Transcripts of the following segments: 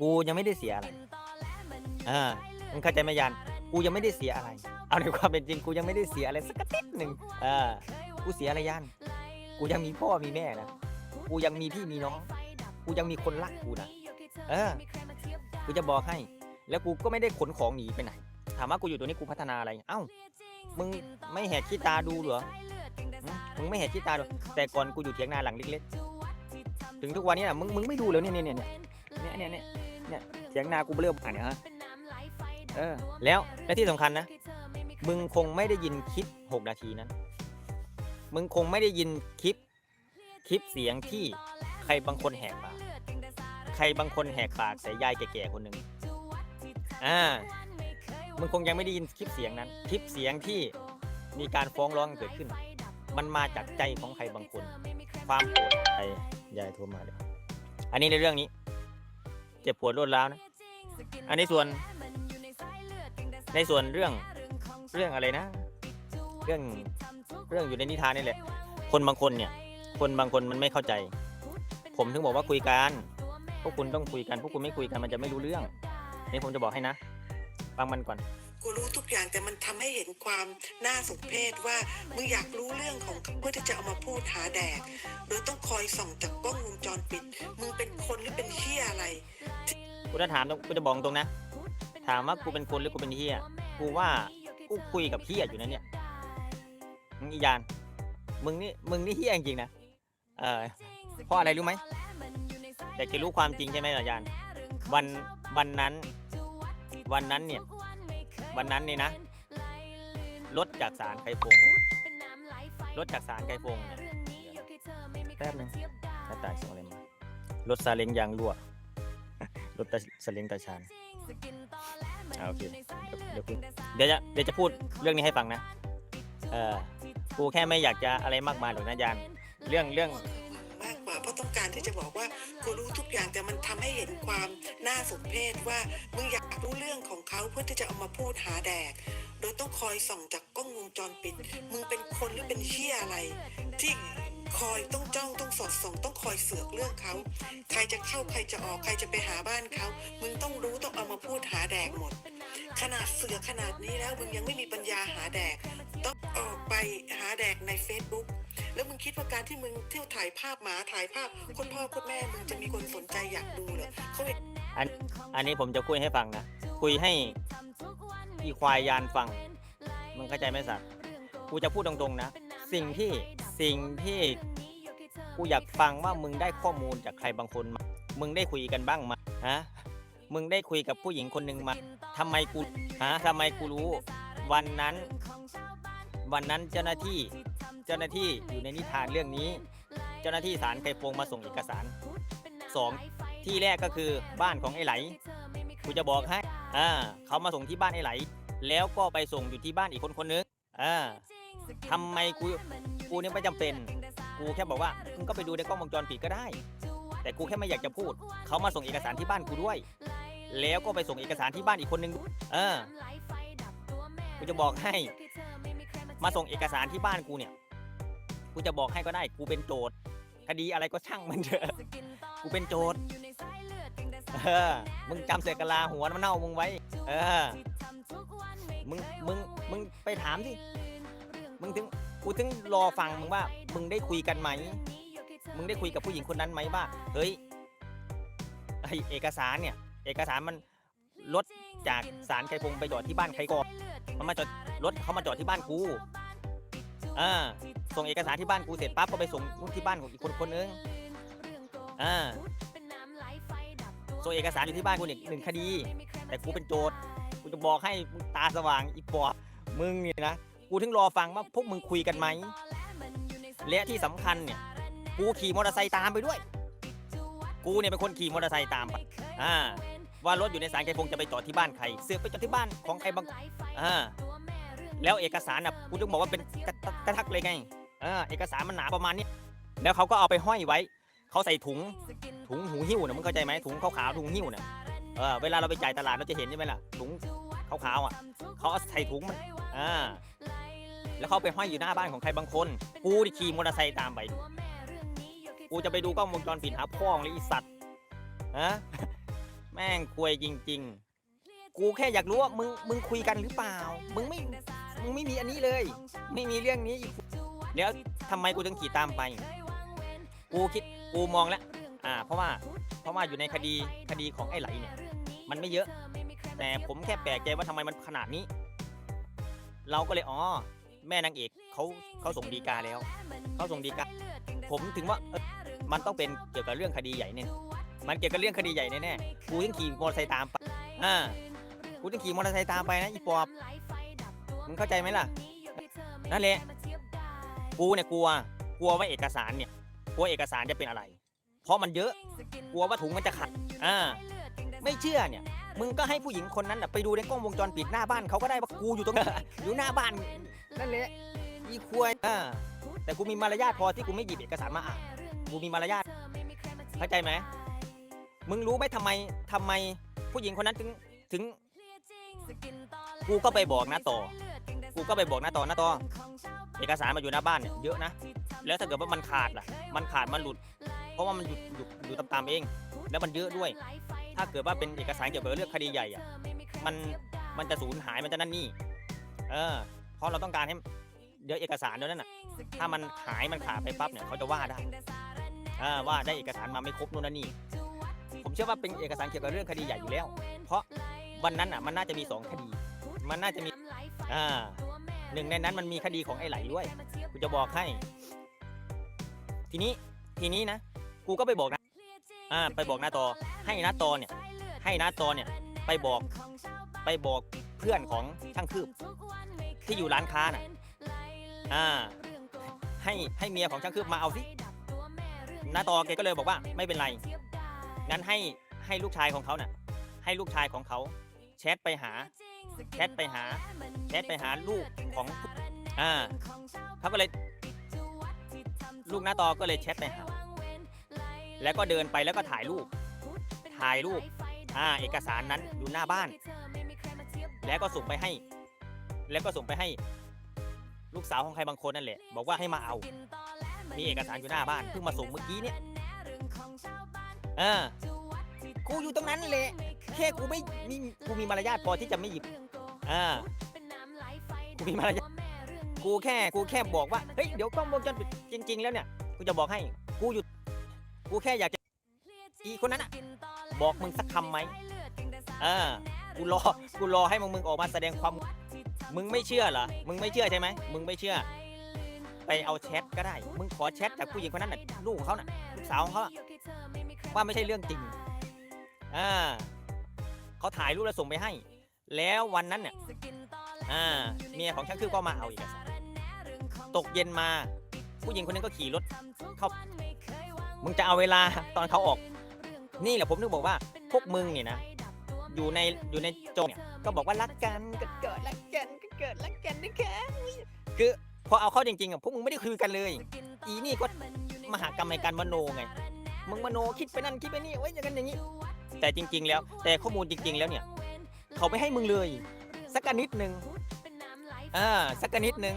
กูยังไม่ได้เสียอะไรอ่ามึงเข้าใจไหมยัน กูยังไม่ได้เสียอะไร เอาในความเป็นจริงกูยังไม่ได้เสียอะไรสักนิดหนึ่งอ่ากูเสียอะไรยัน กูยังมีพ่อมีแม่นะ กูยังมีพี่มีน้อง กูยังมีคนรักกูนะ เออ กูจะบอกให้ แล้วกูก็ไม่ได้ขนของหนีไปไหน ถามว่ากูอยู่ตรงนี้กูพัฒนาอะไร เอ้า มึงไม่แหกขี้ตาดูเหรอ มึงไม่แหกขี้ตาดู แต่ก่อนกูอยู่เถียงนาหลังเล็กๆ ถึงทุกวันนี้นะมึงมึงไม่ดูเลยเนี่ยเนี่ยเนี่ยเนี่ยเนี่ยเนี่ย เนี่ยเถียงนากูเริ่มอ่านเนี่ยฮะเออแล้วและที่สำคัญนะ มึงคงไม่ได้ยินคลิปหกนาทีนั้น มึงคงไม่ได้ยินคลิปคลิปเสียงที่ใครบางคนแหกปากใครบางคนแหกปากใส่ยายแก่ๆคนหนึ่งอ่ามึงคงยังไม่ได้ยินคลิปเสียงนั้น คลิปเสียงที่มีการฟ้องร้องเกิดขึ้น มันมาจากใจของใครบางคน ความโกรธใครยายโทรมาเลยอันนี้ในเรื่องนี้ เจ็บปวดรวดร้าวนะ อันในส่วน ในส่วนเรื่องเรื่องอะไรนะ เรื่องเรื่องอยู่ในนิทานนี่แหละ คนบางคนเนี่ย คนบางคนมันไม่เข้าใจ ผมถึงบอกว่าคุยกัน พวกคุณต้องคุยกันพวกคุณไม่คุยกันมันจะไม่รู้เรื่อง นี่ผมจะบอกให้นะ ฟังมันก่อนกูรู้ทุกอย่างแต่มันทำให้เห็นความน่าสมเพชว่ามึงอยากรู้เรื่องของเขาเพื่อที่จะเอามาพูดหาแดกโดยต้องคอยส่องจากกล้องวงจรปิด มึงเป็นคนหรือเป็นเฮียอะไร กูจะถามตรงกูจะบอกตรงนะ ถามว่ากูเป็นคนหรือกูเป็นเฮียกูว่ากูคุยกับเฮียอยู่นะเนี่ยมึงอียาน มึงนี่มึงนี่เฮียจริงๆนะเออเพราะอะไรรู้ไหมอยากจะรู้ความจริงใช่ไหมล่ะยาน วันวันนั้น วันนั้นเนี่ย วันนั้นเนี่ยนะรถจากสารไกรพงรถจากสารไกรพงเนี่ยแป๊บนึงหน้าตายส่งอะไรมารถซาเล้งยางรั่ว รถตาสลิงตาชานอ่าโอเคเดี๋ยวเดี๋ยวจะเดี๋ยวจะพูดเรื่องนี้ให้ฟังนะ เออกูแค่ไม่อยากจะอะไรมากมายหรอกนะยานเรื่องเรื่องมากกว่าเพราะต้องการที่จะบอกว่ากูรู้ทุกอย่างแต่มันทำให้เห็นความน่าสมเพชว่ามึงอยากรู้เรื่องของเขาเพื่อที่จะเอามาพูดหาแดก โดยต้องคอยส่องจากกล้องวงจรปิด มึงเป็นคนหรือเป็นเฮียอะไรที่ คอยต้องจ้องต้องสอดส่องต้องคอยเสือกเรื่องเขาใครจะเข้าใครจะออกใครจะไปหาบ้านเขามึงต้องรู้ต้องเอามาพูดหาแดกหมด ขนาดเสือขนาดนี้แล้วมึงยังไม่มีปัญญาหาแดก ต้องออกไปหาแดกใน Facebook แล้วมึงคิดว่าการที่มึงเที่ยวถ่ายภาพหมาถ่ายภาพคนพ่อคนแม่มึงจะมีคนสนใจอยากดูเหรอเขาเห็นอันนี้ผมจะคุยให้ฟังนะ คุยให้อีควายยานฟัง มึงเข้าใจไหมสัตว์กูจะพูดตรงๆนะ สิ่งที่ สิ่งที่กูอยากฟังว่ามึงได้ข้อมูลจากใครบางคนมามึงได้คุยกันบ้างมาฮะ มึงได้คุยกับผู้หญิงคนหนึ่งมาทำไมกูฮะทำไมกูรู้ วันนั้น วันนั้นเจ้าหน้าที่ เจ้าหน้าที่อยู่ในนิทานเรื่องนี้ เจ้าหน้าที่ศาลไคฟงมาส่งเอกสารสองที่แรกก็คือบ้านของไอ้ไหลกูจะบอกให้อ่าเขามาส่งที่บ้านไอ้ไหล แล้วก็ไปส่งอยู่ที่บ้านอีกคนคนนึงอ่าทำไมกู กูเนี่ยไม่จำเป็น กูแค่บอกว่ามึงก็ไปดูในกล้องวงจรปิดก็ได้ แต่กูแค่ไม่อยากจะพูด เขามาส่งเอกสารที่บ้านกูด้วย แล้วก็ไปส่งเอกสารที่บ้านอีกคนนึง เออ กูจะบอกให้ มาส่งเอกสารที่บ้านกูเนี่ย กูจะบอกให้ก็ได้ กูเป็นโจทย์คดีอะไรก็ช่างมันเถอะ กูเป็นโจทย์เออ มึงจำเสกลาหัวมันเน่ามึงไว้ เออ มึง มึง มึงไปถามสิ มึงถึง กูถึงรอฟังมึงว่า มึงได้คุยกันไหม มึงได้คุยกับผู้หญิงคนนั้นไหมว่า เฮ้ยไอเอกสารเนี่ย เอกสารมันรถจากสารไคพงไปจอดที่บ้านใครก่อนมันมาจอดรถเขามาจอดที่บ้านกูอ่าส่งเอกสารที่บ้านกูเสร็จปั๊บก็ไปส่งที่บ้านของอีกคนคนนึงอ่าส่งเอกสารอยู่ที่บ้านกูเนี่ยหนึ่งคดี แต่กูเป็นโจทย์กูจะบอกให้ตาสว่างอีปอบมึงเนี่ยนะ กูถึงรอฟังว่าพวกมึงคุยกันไหม และที่สำคัญเนี่ย กูขี่มอเตอร์ไซค์ตามไปด้วย กูเนี่ยเป็นคนขี่มอเตอร์ไซค์ตามไปอ่าว่ารถอยู่ในสารไกรพงจะไปจอดที่บ้านใคร เสือกไปจอดที่บ้านของใครบางอ่าแล้วเอกสารน่ะกูถึงบอกว่าเป็นกระทักเลยไงอ่าเอกสารมันหนาประมาณนี้แล้วเขาก็เอาไปห้อยไว้ เขาใส่ถุง ถุงหูหิ้วนะมึงเข้าใจไหมถุงขาวๆถุงหิ้วเนี่ยเออเวลาเราไปจ่ายตลาดเราจะเห็นใช่ไหมล่ะถุงขาวๆอะเขาเอาใส่ถุงมันอ่า แล้วเขาไปห้อยอยู่หน้าบ้านของใครบางคน กูที่ขี่มอเตอร์ไซค์ตามไป กูจะไปดูกล้องวงจรปิดหาพ่อของเลยไอีสัตว์ฮะแม่งควยจริง ๆ กูแค่อยากรู้ว่ามึงมึงคุยกันหรือเปล่า มึงไม่มึงไม่มีอันนี้เลย ไม่มีเรื่องนี้อีกแล้วทำไมกูถึงขี่ตามไป กูคิดกูมองแล้วอ่า เพราะว่าเพราะว่าอยู่ในคดีคดีของไอ้ไหลเนี่ย มันไม่เยอะ แต่ผมแค่แปลกใจว่าทำไมมันขนาดนี้ เราก็เลยอ๋อ แม่นางเอกเขาเขาส่งดีกาแล้วเขาส่งดีกาผมถึงว่ามันต้องเป็นเกี่ยวกับเรื่องคดีใหญ่เนี่ยมันเกี่ยวกับเรื่องคดีใหญ่แน่ๆกูยังขี่มอเตอร์ไซค์ตามไปอ่ากูยังขี่มอเตอร์ไซค์ตามไปนะอีปอบมึงเข้าใจไหมล่ะนั่นแหละกูเนี่ยกลัวกลัวว่าเอกสารเนี่ยกลัวเอกสารจะเป็นอะไร เพราะมันเยอะ กลัวว่าถุงมันจะขัดอ่าไม่เชื่อเนี่ย มึงก็ให้ผู้หญิงคนนั้นน่ะไปดูในกล้องวงจรปิดหน้าบ้านเขาก็ได้ว่ากูอยู่ตรงนั้นอยู่หน้าบ้านนั่นแหละอีควายอ่าแต่กูมีมารยาทพอที่กูไม่หยิบเอกสารมาอ่านกูมีมารยาทเข้าใจไหมมึงรู้ไหมทำไมทำไมผู้หญิงคนนั้นถึงถึง กูก็ไปบอกนะต่อ กูก็ไปบอกนะต่อนะต่อเอกสารมาอยู่หน้าบ้านเนี่ยเยอะนะแล้วถ้าเกิดว่ามันขาดล่ะ มันขาดมันหลุด เพราะว่ามันอยู่อยู่อยู่ตามๆเอง แล้วมันเยอะด้วย ถ้าเกิดว่าเป็นเอกสารเกี่ยวกับเรื่องคดีใหญ่อะมันมันจะสูญหายมันจะนั่นนี่ เออ เพราะเราต้องการให้เดี๋ยวเอกสารเดี๋ยวนั้นน่ะ ถ้ามันหายมันขาดไปปั๊บเนี่ยเขาจะว่าได้เอ่าว่าได้เอกสารมาไม่ครบนู่นนั่นนี่ ผมเชื่อว่าเป็นเอกสารเกี่ยวกับเรื่องคดีใหญ่อยู่แล้ว เพราะวันนั้นอะมันน่าจะมีสองคดี มันน่าจะมีอ่าหนึ่งในนั้นมันมีคดีของไอ้ไหลด้วยกูจะบอกให้ ทีนี้ทีนี้นะ กูก็ไปบอกนะ อ่าไปบอกหน้าตอให้หน้าตอเนี่ยให้หน้าตอเนี่ยไปบอกไปบอกเพื่อนของช่างคืบที่อยู่ร้านค้าน่ะอ่าให้ให้เมียของช่างคืบมาเอาสิหน้าตอแกก็เลยบอกว่าไม่เป็นไรงั้นให้ให้ลูกชายของเขาน่ะให้ลูกชายของเขาแชทไปหาแชทไปหาแชทไปหาลูกของอ่าเขาก็เลยลูกหน้าตอก็เลยแชทไปหา แล้วก็เดินไปแล้วก็ถ่ายรูป ถ่ายรูปอ่าเอกสารนั้นอยู่หน้าบ้าน แล้วก็ส่งไปให้ แล้วก็ส่งไปให้ ลูกสาวของใครบางคนนั่นแหละ บอกว่าให้มาเอา มีเอกสารอยู่หน้าบ้านเพิ่งมาส่งเมื่อกี้เนี่ยเออกูอยู่ตรงนั้นแหละแค่กูไม่มีกูมีมารยาทพอที่จะไม่หยิบอ่ากูมีมารยาทกูแค่กูแค่บอกว่าเฮ้ยเดี๋ยวกล้องวงจรปิดจริง ๆ แล้วเนี่ยกูจะบอกให้กูหยุด กูแค่อยากจะอีคนนั้นอะบอกมึงสักคำไหมเออกูรอกูรอให้มึงมึงออกมาแสดงความ มึงไม่เชื่อเหรอมึงไม่เชื่อใช่ไหมมึงไม่เชื่อ ไปเอาแชทก็ได้ มึงขอแชทจากผู้หญิงคนนั้นน่ะลูกเขาน่ะลูกสาวเขาอะว่าไม่ใช่เรื่องจริงอ่าเขาถ่ายรูปแล้วส่งไปให้ แล้ววันนั้นเนี่ยอ่าเมียของช่างคือก็มาเอาเอกสารตกเย็นมา ผู้หญิงคนนั้นก็ขี่รถเข้า มึงจะเอาเวลาตอนเขาออก นี่แหละผมถึงบอกว่าพวกมึงเนี่ยนะ อยู่ในอยู่ในโจงเนี่ยก็บอกว่ารักกันก็เกิดรักกันก็เกิดรักกันนะคะคือพอเอาเข้าจริงๆอะพวกมึงไม่ได้คุยกันเลย อีนี่ก็มหากรรมในการมโนไง มึงมโนคิดไปนั่นคิดไปนี่ไว้ยอย่างนั้นอย่างนี้ แต่จริง ๆ แล้ว แต่ข้อมูลจริง ๆ แล้วเนี่ย เขาไม่ให้มึงเลย สักกะนิดหนึ่งอ่าสักกะนิดหนึ่ง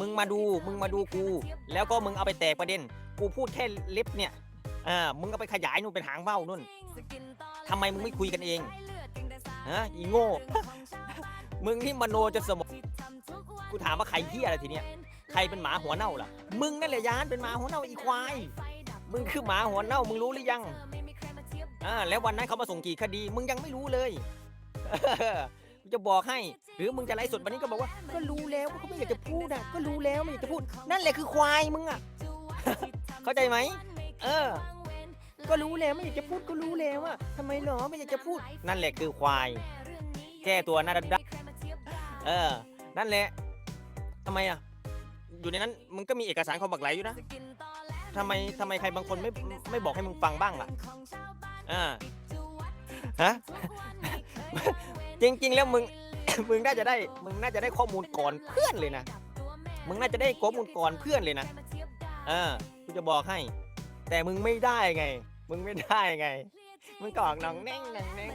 มึงมาดูมึงมาดูกู แล้วก็มึงเอาไปแตกประเด็น กูพูดแค่เล็บเนี่ยอ่ามึงเอาไปขยายนู่นเป็นหางเบ้านู่นทำไมมึงไม่คุยกันเองฮะอีโง่ มึงนี่มโนจนสมองกูถามว่าใครเฮียอะไรทีเนี้ยใครเป็นหมาหัวเน่าล่ะ มึงนั่นแหละยานเป็นหมาหัวเน่าอีควาย มึงคือหมาหัวเน่ามึงรู้หรือยังอ่าแล้ววันนั้นเขามาส่งกี่คดี มึงยังไม่รู้เลย กูจะบอกให้ หรือมึงจะไลฟ์สดวันนี้ก็บอกว่า ก็รู้แล้วก็ไม่อยากจะพูดอะก็รู้แล้วไม่อยากจะพูด นั่นแหละคือควายมึงอะ เข้าใจไหมเออ ก็รู้แล้วไม่อยากจะพูดก็รู้แล้วอะทำไมหรอไม่อยากจะพูด นั่นแหละคือควายแก้ตัวหน้าดักเออ นั่นแหละทำไมอะ อยู่ในนั้นมึงก็มีเอกสารของบักไหลอยู่นะทำไมทำไมใครบางคนไม่ไม่บอกให้มึงฟังบ้างล่ะอ่าฮะ จริง ๆ แล้วมึง มึงน่าจะได้ มึงน่าจะได้ข้อมูลก่อนเพื่อนเลยนะ มึงน่าจะได้ข้อมูลก่อนเพื่อนเลยนะ เออ กูจะบอกให้ แต่มึงไม่ได้ไง มึงไม่ได้ไง มึงกอกหนองแน่งนองแน่ง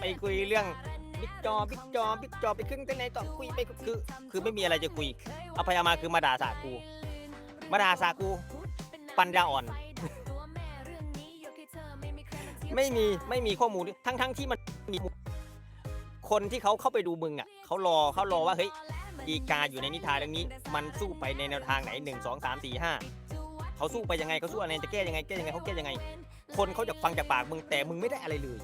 ไปคุยเรื่องบิ๊กจอบิ๊กจอบิ๊กจอไปครึ่งแต่ไหนต่อคุยไปคือ คือไม่มีอะไรจะคุยเอาไปเอามาคือมาด่าสากู มาด่าสากู ปัญญาอ่อน ไม่มีไม่มีข้อมูลทั้งทั้งที่มัน คนที่เขาเข้าไปดูมึงอะเขารอเขารอว่าเฮ้ยดีกาอยู่ในนิทานเรื่องนี้ มันสู้ไปในแนวทางไหนหนึ่งสองสามสี่ห้าเขาสู้ไปยังไงเขาสู้อะไรจะแก้ยังไงแก้ยังไงเขาแก้ยังไง คนเขาจะฟังจากปากมึงแต่มึงไม่ได้อะไรเลย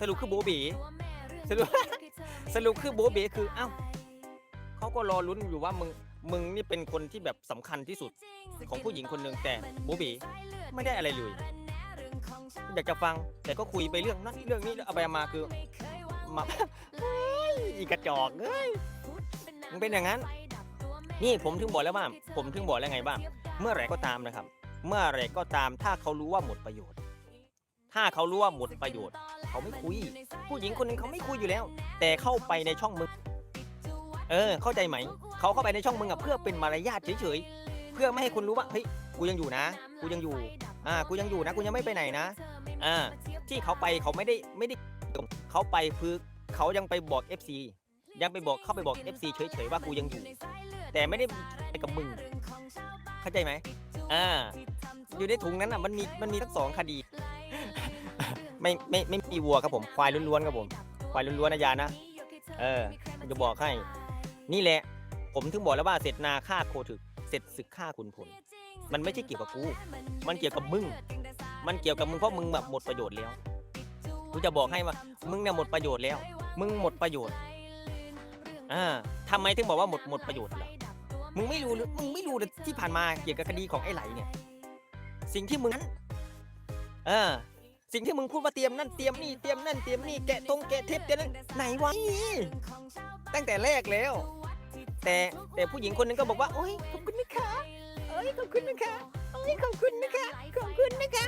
สรุปคือโบเบสรุปสรุปคือโบเบคือเอ้าเขาก็รอลุ้นอยู่ว่ามึงมึงนี่เป็นคนที่แบบสำคัญที่สุดของผู้หญิงคนหนึ่งแต่โบเบไม่ได้อะไรเลยอยากจะฟังแต่ก็คุยไปเรื่องนั้นเรื่องนี้แล้วเอาไปมาคือ มาเฮ้ยอีกระจอกเอ้ย มันเป็นอย่างนั้น นี่ผมถึงบอกแล้วว่า ผมถึงบอกแล้วไงว่า เมื่อไหร่ก็ตามนะครับ เมื่อไหร่ก็ตามถ้าเขารู้ว่าหมดประโยชน์ ถ้าเขารู้ว่าหมดประโยชน์ เขาไม่คุย ผู้หญิงคนหนึงเขาไม่คุยอยู่แล้ว แต่เข้าไปในช่องมึง เออ เข้าใจไหม เขาเข้าไปในช่องมึงอะเพื่อเป็นมารยาทเฉยๆ เพื่อไม่ให้คุณรู้ว่าเฮ้ยกูยังอยู่นะ กูยังอยู่ อ่า กูยังอยู่นะ กูยังไม่ไปไหนนะ อ่า ที่เขาไปเขาไม่ได้ไม่ได้ เขาไปคือเขายังไปบอก FC ยังไปบอกเข้าไปบอก FC เฉยๆว่ากูยังอยู่ แต่ไม่ได้ไปกับมึง เข้าใจไหมอ่าอยู่ในถุงนั้นอะมันมีมันมีทั้งสองคดี ไม่ไม่ไม่มีวัวครับผมควายล้วนๆครับผมควายล้วนๆนะยานะเออจะบอกให้ นี่แหละ ผมถึงบอกแล้วว่าเสร็จนาฆ่าโคถึกเสร็จศึกฆ่าขุนพลมันไม่ใช่เกี่ยวกับกู มันเกี่ยวกับมึง มันเกี่ยวกับมึงเพราะมึงแบบหมดประโยชน์แล้ว กูจะบอกให้ว่า มึงเนี่ยหมดประโยชน์แล้ว มึงหมดประโยชน์อ่าทำไมถึงบอกว่าหมดหมดประโยชน์ล่ะมึงไม่รู้หรือมึงไม่รู้เลยที่ผ่านมาเกี่ยวกับคดีของไอ้ไหลเนี่ย สิ่งที่มึงนั้นเออสิ่งที่มึงพูดว่าเตรียมนั่นเตรียมนี่เตรียมนั่นเตรียมนี่แกะตรงแกะเทปเตรียมนั่นไหนวะตั้งแต่แรกแล้ว แต่แต่ผู้หญิงคนหนึงก็บอกว่าโอ้ยขอบคุณนะคะโอ้ยขอบคุณนะคะโอ้ยขอบคุณนะคะขอบคุณนะคะ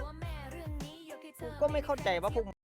กูก็ไม่เข้าใจว่าพวก